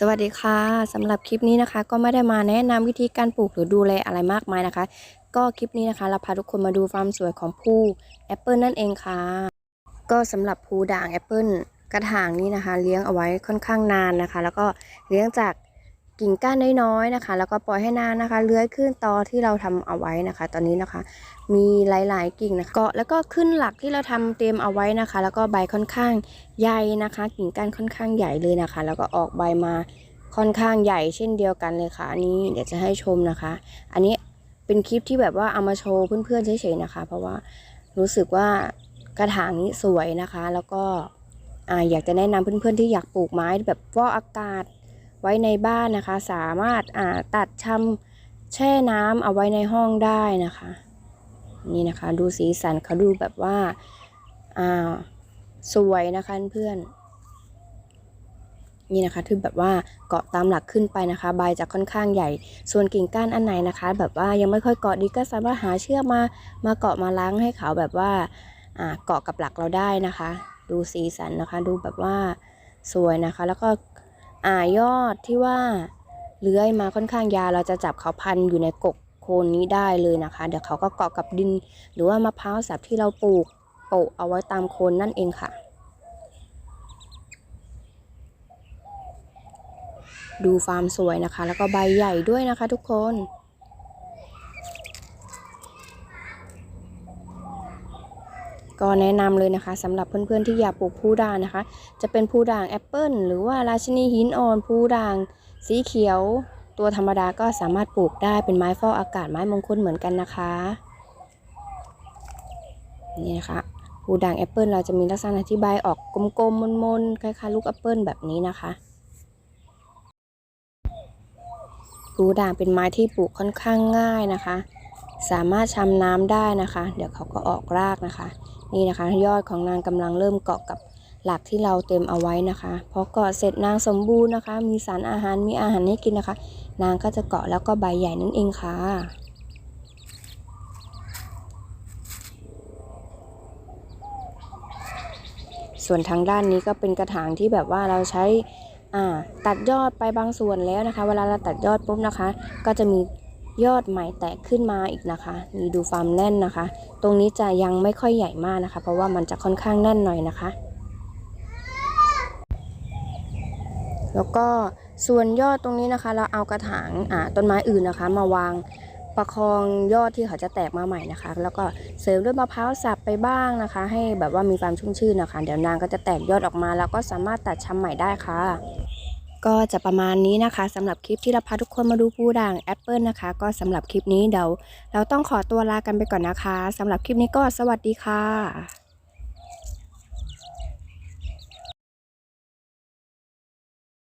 สวัสดีค่ะสำหรับคลิปนี้นะคะ ก็ไม่ได้มาแนะนำวิธีการปลูกหรือดูแลอะไรมากมายนะคะ ก็คลิปนี้นะคะ เราพาทุกคนมาดูความสวยของผู้แอปเปิลนั่นเองค่ะ ก็สำหรับภูด่างแอปเปิลกระถางนี้นะคะ เลี้ยงเอาไว้ค่อนข้างนานนะคะ แล้วก็เลี้ยงจาก กิ่งก้านน้อยๆนะคะ แล้วก็ปล่อยให้นานนะคะเลื้อยขึ้นตอที่เราทำเอาไว้นะคะ ตอนนี้นะคะ มีหลายๆกิ่งนะคะเกาะแล้วก็ขึ้นหลักที่เราทำเตรียมเอาไว้นะคะ แล้วก็ใบค่อนข้างใหญ่นะคะ กิ่งก้านค่อนข้างใหญ่เลยนะคะ แล้วก็ออกใบมาค่อนข้างใหญ่เช่นเดียวกันเลยค่ะอันนี้เดี๋ยวจะให้ชมนะคะ อันนี้เป็นคลิปที่แบบว่าเอามาโชว์เพื่อนๆเฉยๆนะคะ เพราะว่ารู้สึกว่ากระถางนี้สวยนะคะ แล้วก็ออยากจะแนะนำเพื่อนๆที่อยากปลูกไม้แบบฟอกอากาศ ไว้ในบ้านนะคะ สามารถตัดชำแช่น้ำเอาไว้ในห้องได้นะคะ นี่นะคะดูสีสันเขาดูแบบว่าอ่าสวยนะคะเพื่อนนี่นะคะคือแบบว่าเกาะตามหลักขึ้นไปนะคะ ใบจะค่อนข้างใหญ่ ส่วนกิ่งก้านอันไหนนะคะ แบบว่ายังไม่ค่อยเกาะดีก็สามารถหาเชือกมามาเกาะมาล้างให้เขาแบบว่าเกาะกับหลักเราได้นะคะ ดูสีสันนะคะ ดูแบบว่าสวยนะคะ แล้วก็ อ่ายอดที่ว่าเลื้อยมาค่อนข้างยาวเราจะจับเขาพันอยู่ในกกโคนนี้ได้เลยนะคะ เดี๋ยวเขาก็เกาะกับดิน หรือว่ามะพร้าวสับที่เราปลูกโปะเอาไว้ตามโคนนั่นเองค่ะ ดูฟาร์มสวยนะคะ แล้วก็ใบใหญ่ด้วยนะคะทุกคน ก็แนะนำเลยนะคะสำหรับเพื่อนๆที่อยากปลูกผู้ด่างนะคะ จะเป็นผู้ด่างแอปเปิลหรือว่าราชินีหินอ่อนผู้ด่าง สีเขียว ตัวธรรมดาก็สามารถปลูกได้เป็นไม้ฟอกอากาศไม้มงคลเหมือนกันนะคะนี่นะคะผู้ด่างแอปเปิลเราจะมีลักษณะที่ใบออกกลมๆมนๆคล้ายๆลูกแอปเปิลแบบนี้นะคะผู้ด่างเป็นไม้ที่ปลูกค่อนข้างง่ายนะคะ สามารถชำน้ำได้นะคะ เดี๋ยวเขาก็ออกรากนะคะ นี่นะคะ ยอดของนางกำลังเริ่มเกาะกับหลักที่เราเต็มเอาไว้นะคะพอเกาะเสร็จนางสมบูรณ์นะคะ มีสารอาหารมีอาหารให้กินนะคะ นางก็จะเกาะแล้วก็ใบใหญ่นั่นเองค่ะส่วนทางด้านนี้ก็เป็นกระถางที่แบบว่าเราใช้ตัดยอดไปบางส่วนแล้วนะคะ เวลาเราตัดยอดปุ๊บนะคะ ก็จะมี ยอดใหม่แตกขึ้นมาอีกนะคะ นี่ดูความแน่นนะคะ ตรงนี้จะยังไม่ค่อยใหญ่มากนะคะ เพราะว่ามันจะค่อนข้างแน่นหน่อยนะคะ แล้วก็ส่วนยอดตรงนี้นะคะ เราเอากระถางอ่าต้นไม้อื่นนะคะ มาวางประคองยอดที่เขาจะแตกมาใหม่นะคะ แล้วก็เสริมด้วยมะพร้าวสับไปบ้างนะคะ ให้แบบว่ามีความชุ่มชื่นนะคะ เดี๋ยวนางก็จะแตกยอดออกมา แล้วก็สามารถตัดชำใหม่ได้ค่ะ ก็จะประมาณนี้นะคะสำหรับคลิปที่เราพาทุกคนมาดูปูด่างแอปเปิลนะคะ ก็สำหรับคลิปนี้เดี๋ยวเราต้องขอตัวลากันไปก่อนนะคะสำหรับคลิปนี้ก็สวัสดีค่ะ